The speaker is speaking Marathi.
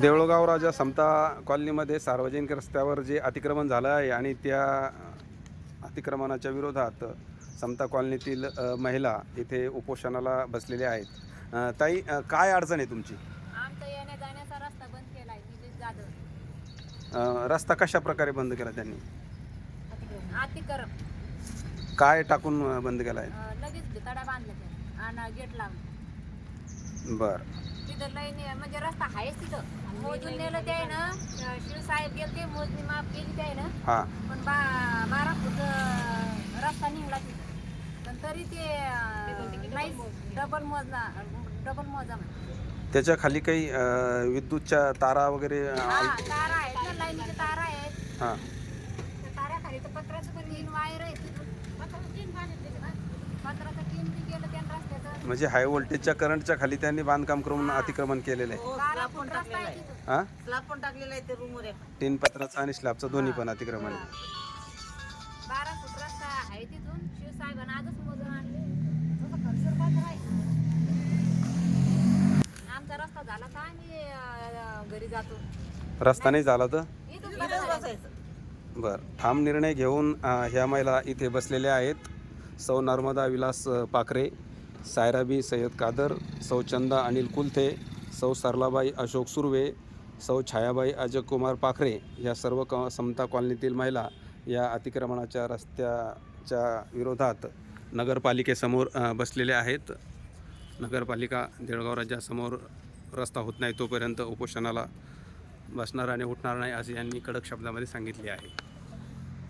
देऊळगाव राजा समता कॉलनीमध्ये सार्वजनिक रस्त्यावर जे अतिक्रमण झालं आहे आणि त्या अतिक्रमणाच्या विरोधात समता कॉलनीतील महिला इथे उपोषणाला बसलेल्या आहेत. ताई काय अडचण आहे तुमची? रस्ता कशा प्रकारे बंद केला त्यांनी? काय टाकून बंद केला आहे बरं. तिथं म्हणजे रस्ता आहेच तिथं. मोजून नेलं ते आहे ना शिवसाहेब गेले ते मोजणी माफ केली ते आहे ना. हां. पण बा बारा फूट अं, रस्ता निघला तिथं. पण तरी ते अं, नाहीच डबल मोजना डबल मोजा म्हणे. त्याच्याखाली काही अ, विद्युतच्या तारा वगैरे अ, तारा आहेत ना लाईनीच्या तारा आहेत. हां. त्या ताऱ्याखाली तर पत्राचं पण तीन वायर आहे तिथून पत्राचं तीन पत्राचं तीन बी गेलं त्या रस्त्याचं म्हणजे हाय व्होल्टेजच्या करंटच्या खाली त्यांनी बांधकाम करून अतिक्रमण केलेलं आहे. हो? स्लॅब पण टाकलेला आहे हां ते रूमवर एक तीन पत्राचं आणि स्लॅबचं दोन्ही पण अतिक्रमण आहे. बारा फूट रस्ता आहे तिथून शिवसाहेबांना आजच मोजून आणले आमचा रस्ता झाला का आम्ही अं, घरी जातो रस्ता नाही झाला तर? इथून इथंच बसायचं. बरं ठाम निर्णय घेऊन अ, ह्या महिला इथे बसलेल्या आहेत. सौ नर्मदा विलास अ, पाखरे. सायराबी सय्यद कादर सौ चंदा अनिल कुलथे सौ सरलाबाई अशोक सुर्वे सौ छायाबाई अजयकुमार पाखरे या सर्व क समता कॉलनीतील महिला या अतिक्रमणाच्या रस्त्याच्या विरोधात नगरपालिकेसमोर बसलेल्या आहेत. नगरपालिका देळगाव राज्यासमोर रस्ता होत नाही तोपर्यंत उपोषणाला बसणार आणि उठणार नाही असे यांनी कडक शब्दामध्ये सांगितले आहे.